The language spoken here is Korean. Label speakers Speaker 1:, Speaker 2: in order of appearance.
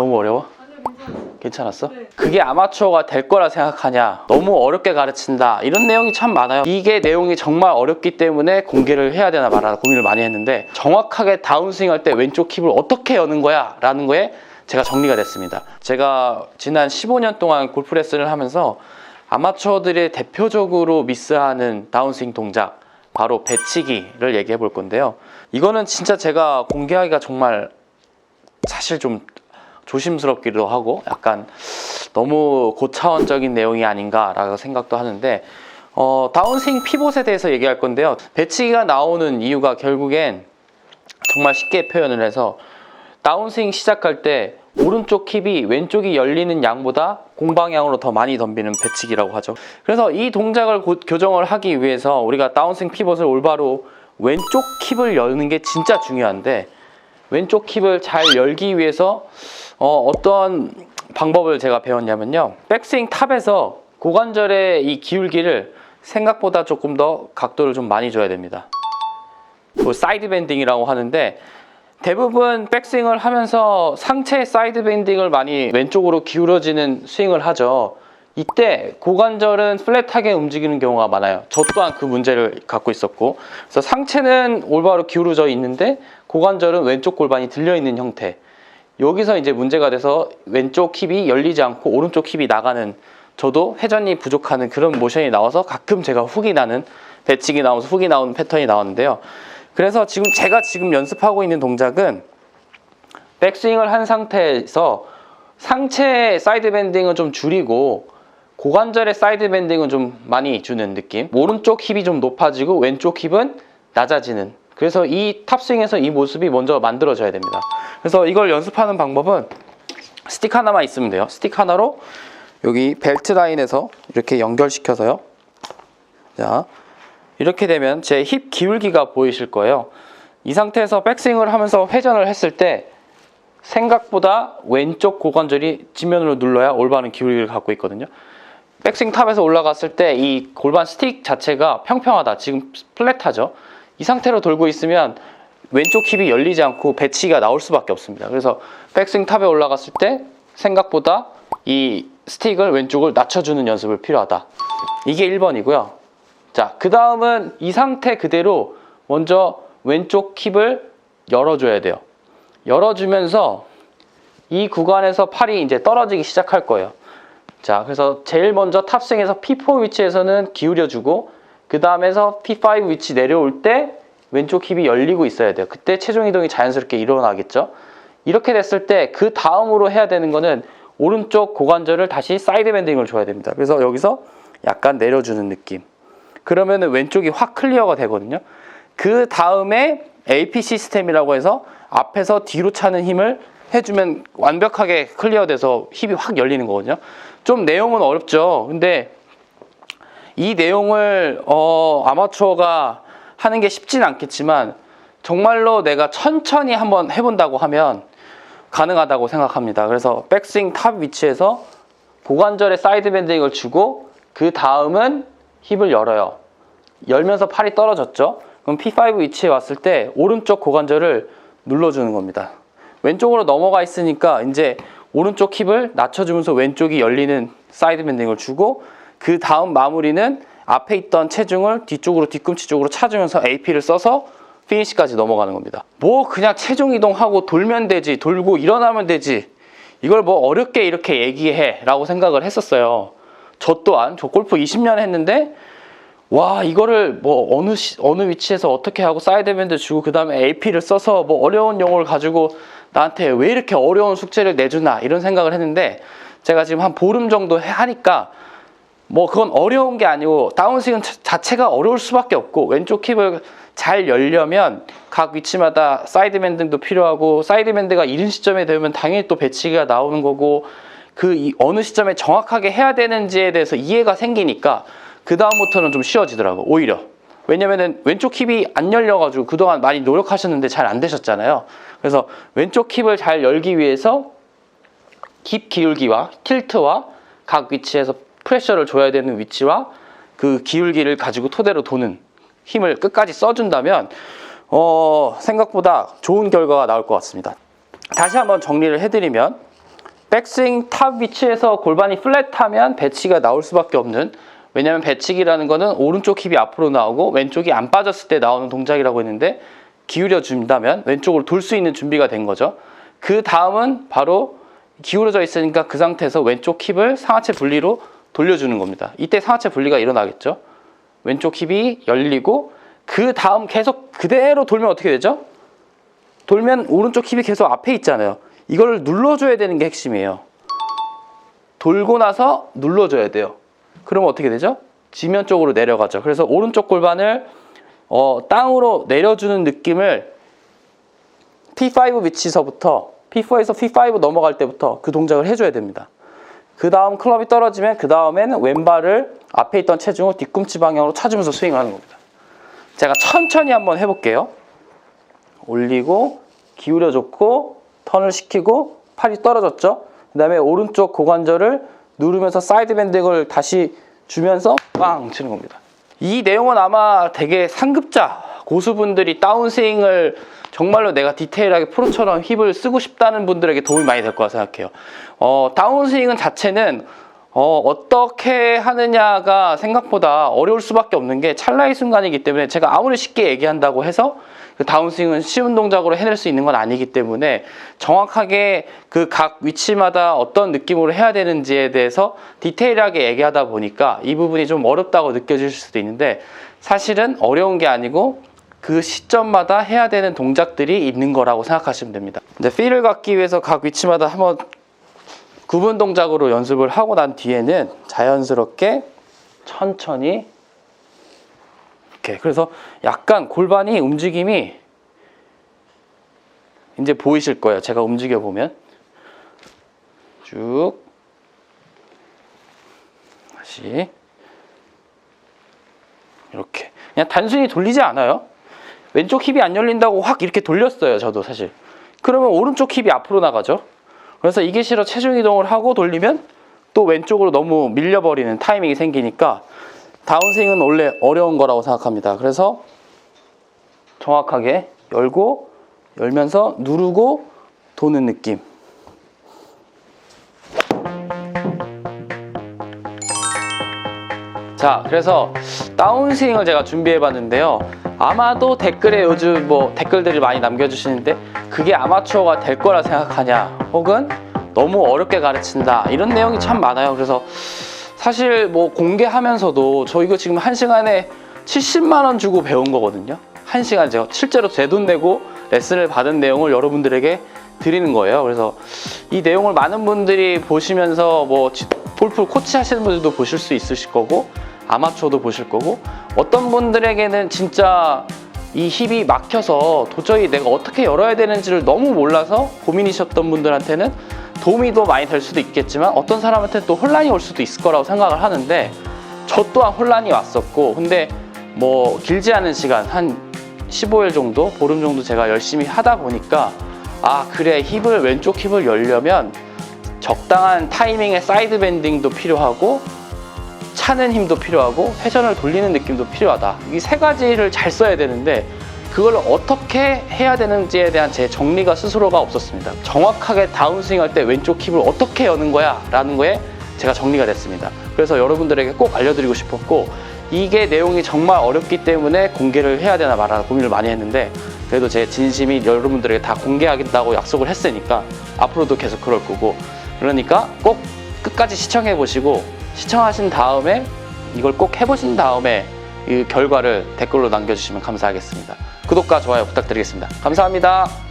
Speaker 1: 너무 어려워? 괜찮았어?
Speaker 2: 네.
Speaker 1: 그게 아마추어가 될 거라 생각하냐? 너무 어렵게 가르친다. 이런 내용이 참 많아요. 이게 내용이 정말 어렵기 때문에 공개를 해야 되나 말아나 고민을 많이 했는데 정확하게 다운스윙 할 때 왼쪽 힙을 어떻게 여는 거야? 라는 거에 제가 정리가 됐습니다. 제가 지난 15년 동안 골프 레슨을 하면서 아마추어들이 대표적으로 미스하는 다운스윙 동작 바로 배치기를 얘기해 볼 건데요. 이거는 진짜 제가 공개하기가 정말 사실 좀 조심스럽기도 하고 약간 너무 고차원적인 내용이 아닌가라고 생각도 하는데 어, 다운스윙 피봇에 대해서 얘기할 건데요. 배치기가 나오는 이유가 결국엔 정말 쉽게 표현을 해서 다운스윙 시작할 때 오른쪽 힙이 왼쪽이 열리는 양보다 공방향으로 더 많이 덤비는 배치기라고 하죠. 그래서 이 동작을 고- 교정을 하기 위해서 우리가 다운스윙 피봇을 올바로 왼쪽 힙을 여는 게 진짜 중요한데 왼쪽 힙을 잘 열기 위해서 어, 떤 방법을 제가 배웠냐면요. 백스윙 탑에서 고관절의 이 기울기를 생각보다 조금 더 각도를 좀 많이 줘야 됩니다. 그 사이드 밴딩이라고 하는데 대부분 백스윙을 하면서 상체 사이드 밴딩을 많이 왼쪽으로 기울어지는 스윙을 하죠. 이때 고관절은 플랫하게 움직이는 경우가 많아요. 저 또한 그 문제를 갖고 있었고, 그래서 상체는 올바로 기울어져 있는데 고관절은 왼쪽 골반이 들려 있는 형태. 여기서 이제 문제가 돼서 왼쪽 힙이 열리지 않고 오른쪽 힙이 나가는 저도 회전이 부족하는 그런 모션이 나와서 가끔 제가 훅이 나는 배치기 나오면서 훅이 나오는 패턴이 나왔는데요. 그래서 지금 제가 지금 연습하고 있는 동작은 백스윙을 한 상태에서 상체 사이드 밴딩은 좀 줄이고 고관절의 사이드 밴딩은 좀 많이 주는 느낌. 오른쪽 힙이 좀 높아지고 왼쪽 힙은 낮아지는. 그래서 이 탑스윙에서 이 모습이 먼저 만들어져야 됩니다. 그래서 이걸 연습하는 방법은 스틱 하나만 있으면 돼요. 스틱 하나로 여기 벨트 라인에서 이렇게 연결시켜서요. 자, 이렇게 되면 제 힙 기울기가 보이실 거예요. 이 상태에서 백스윙을 하면서 회전을 했을 때 생각보다 왼쪽 고관절이 지면으로 눌러야 올바른 기울기를 갖고 있거든요. 백스윙 탑에서 올라갔을 때 이 골반 스틱 자체가 평평하다. 지금 플랫하죠. 이 상태로 돌고 있으면 왼쪽 힙이 열리지 않고 배치가 나올 수밖에 없습니다. 그래서 백스윙 탑에 올라갔을 때 생각보다 이 스틱을 왼쪽을 낮춰주는 연습을 필요하다. 이게 1번이고요. 자, 그 다음은 이 상태 그대로 먼저 왼쪽 힙을 열어줘야 돼요. 열어주면서 이 구간에서 팔이 이제 떨어지기 시작할 거예요. 자, 그래서 제일 먼저 탑승에서 P4 위치에서는 기울여주고 그 다음에서 P5 위치 내려올 때 왼쪽 힙이 열리고 있어야 돼요. 그때 체중 이동이 자연스럽게 일어나겠죠. 이렇게 됐을 때 그 다음으로 해야 되는 거는 오른쪽 고관절을 다시 사이드 밴딩을 줘야 됩니다. 그래서 여기서 약간 내려주는 느낌. 그러면은 왼쪽이 확 클리어가 되거든요. 그 다음에 AP 시스템이라고 해서 앞에서 뒤로 차는 힘을 해주면 완벽하게 클리어돼서 힙이 확 열리는 거거든요. 좀 내용은 어렵죠. 근데 이 내용을 어, 아마추어가 하는 게 쉽진 않겠지만 정말로 내가 천천히 한번 해본다고 하면 가능하다고 생각합니다. 그래서 백스윙 탑 위치에서 고관절에 사이드 밴딩을 주고 그 다음은 힙을 열어요. 열면서 팔이 떨어졌죠? 그럼 P5 위치에 왔을 때 오른쪽 고관절을 눌러주는 겁니다. 왼쪽으로 넘어가 있으니까 이제 오른쪽 힙을 낮춰주면서 왼쪽이 열리는 사이드 밴딩을 주고 그 다음 마무리는 앞에 있던 체중을 뒤쪽으로 뒤꿈치 쪽으로 차주면서 AP를 써서 피니시까지 넘어가는 겁니다. 뭐 그냥 체중 이동하고 돌면 되지, 돌고 일어나면 되지. 이걸 뭐 어렵게 이렇게 얘기해 라고 생각을 했었어요. 저 또한 저 골프 20년 했는데 와 이거를 뭐 어느 시, 어느 위치에서 어떻게 하고 사이드밴드 주고 그 다음에 AP를 써서 뭐 어려운 용어를 가지고 나한테 왜 이렇게 어려운 숙제를 내주나 이런 생각을 했는데 제가 지금 한 보름 정도 해- 하니까 뭐 그건 어려운 게 아니고 다운스윙 자- 자체가 어려울 수밖에 없고 왼쪽 힙을 잘 열려면 각 위치마다 사이드 밴딩도 필요하고 사이드 밴드가 이른 시점에 되면 당연히 또 배치기가 나오는 거고 그 이- 어느 시점에 정확하게 해야 되는지에 대해서 이해가 생기니까 그 다음부터는 좀 쉬워지더라고 오히려. 왜냐면은 왼쪽 힙이 안 열려가지고 그동안 많이 노력하셨는데 잘 안 되셨잖아요. 그래서 왼쪽 힙을 잘 열기 위해서 힙 기울기와 틸트와 각 위치에서 프레셔를 줘야 되는 위치와 그 기울기를 가지고 토대로 도는 힘을 끝까지 써준다면 어, 생각보다 좋은 결과가 나올 것 같습니다. 다시 한번 정리를 해드리면 백스윙 탑 위치에서 골반이 플랫하면 배치가 나올 수밖에 없는 왜냐하면 배치기라는 거는 오른쪽 힙이 앞으로 나오고 왼쪽이 안 빠졌을 때 나오는 동작이라고 했는데 기울여 준다면 왼쪽으로 돌 수 있는 준비가 된 거죠. 그 다음은 바로 기울어져 있으니까 그 상태에서 왼쪽 힙을 상하체 분리로 돌려주는 겁니다. 이때 상하체 분리가 일어나겠죠. 왼쪽 힙이 열리고 그 다음 계속 그대로 돌면 어떻게 되죠? 돌면 오른쪽 힙이 계속 앞에 있잖아요. 이걸 눌러줘야 되는 게 핵심이에요. 돌고 나서 눌러줘야 돼요. 그러면 어떻게 되죠? 지면 쪽으로 내려가죠. 그래서 오른쪽 골반을 어, 땅으로 내려주는 느낌을 P5 위치서부터 P4에서 P5 넘어갈 때부터 그 동작을 해줘야 됩니다. 그 다음 클럽이 떨어지면 그 다음에는 왼발을 앞에 있던 체중을 뒤꿈치 방향으로 찾으면서 스윙을 하는 겁니다. 제가 천천히 한번 해볼게요. 올리고 기울여 줬고 턴을 시키고 팔이 떨어졌죠. 그 다음에 오른쪽 고관절을 누르면서 사이드 밴딩을 다시 주면서 빵 치는 겁니다. 이 내용은 아마 되게 상급자 고수분들이 다운스윙을 정말로 내가 디테일하게 프로처럼 힙을 쓰고 싶다는 분들에게 도움이 많이 될 거라 생각해요. 어, 다운스윙은 자체는 어, 어떻게 하느냐가 생각보다 어려울 수밖에 없는 게 찰나의 순간이기 때문에 제가 아무리 쉽게 얘기한다고 해서 그 다운스윙은 쉬운 동작으로 해낼 수 있는 건 아니기 때문에 정확하게 그 각 위치마다 어떤 느낌으로 해야 되는지에 대해서 디테일하게 얘기하다 보니까 이 부분이 좀 어렵다고 느껴질 수도 있는데 사실은 어려운 게 아니고 그 시점마다 해야 되는 동작들이 있는 거라고 생각하시면 됩니다. 이제 필을 갖기 위해서 각 위치마다 한번 구분 동작으로 연습을 하고 난 뒤에는 자연스럽게 천천히 이렇게 그래서 약간 골반이 움직임이 이제 보이실 거예요. 제가 움직여 보면 쭉 다시 이렇게 그냥 단순히 돌리지 않아요. 왼쪽 힙이 안 열린다고 확 이렇게 돌렸어요. 저도 사실. 그러면 오른쪽 힙이 앞으로 나가죠. 그래서 이게 싫어 체중 이동을 하고 돌리면 또 왼쪽으로 너무 밀려버리는 타이밍이 생기니까 다운스윙은 원래 어려운 거라고 생각합니다. 그래서 정확하게 열고 열면서 누르고 도는 느낌. 자, 그래서 다운스윙을 제가 준비해 봤는데요. 아마도 댓글에 요즘 뭐 댓글들을 많이 남겨주시는데 그게 아마추어가 될 거라 생각하냐 혹은 너무 어렵게 가르친다 이런 내용이 참 많아요. 그래서 사실 뭐 공개하면서도 저 이거 지금 한 시간에 70만 원 주고 배운 거거든요. 한 시간 제가 실제로 제 돈 내고 레슨을 받은 내용을 여러분들에게 드리는 거예요. 그래서 이 내용을 많은 분들이 보시면서 뭐 지- 골프 코치 하시는 분들도 보실 수 있으실 거고 아마추어도 보실 거고 어떤 분들에게는 진짜 이 힙이 막혀서 도저히 내가 어떻게 열어야 되는지를 너무 몰라서 고민이셨던 분들한테는 도움이 더 많이 될 수도 있겠지만 어떤 사람한테는 또 혼란이 올 수도 있을 거라고 생각을 하는데 저 또한 혼란이 왔었고 근데 뭐 길지 않은 시간 한 15일 정도 보름 정도 제가 열심히 하다 보니까 아 그래 힙을 왼쪽 힙을 열려면 적당한 타이밍의 사이드 밴딩도 필요하고 차는 힘도 필요하고 회전을 돌리는 느낌도 필요하다. 이 세 가지를 잘 써야 되는데 그걸 어떻게 해야 되는지에 대한 제 정리가 스스로가 없었습니다. 정확하게 다운스윙 할 때 왼쪽 힙을 어떻게 여는 거야? 라는 거에 제가 정리가 됐습니다. 그래서 여러분들에게 꼭 알려드리고 싶었고 이게 내용이 정말 어렵기 때문에 공개를 해야 되나 말아나 고민을 많이 했는데 그래도 제 진심이 여러분들에게 다 공개하겠다고 약속을 했으니까 앞으로도 계속 그럴 거고 그러니까 꼭 끝까지 시청해 보시고 시청하신 다음에 이걸 꼭 해보신 다음에 이 결과를 댓글로 남겨주시면 감사하겠습니다. 구독과 좋아요 부탁드리겠습니다. 감사합니다.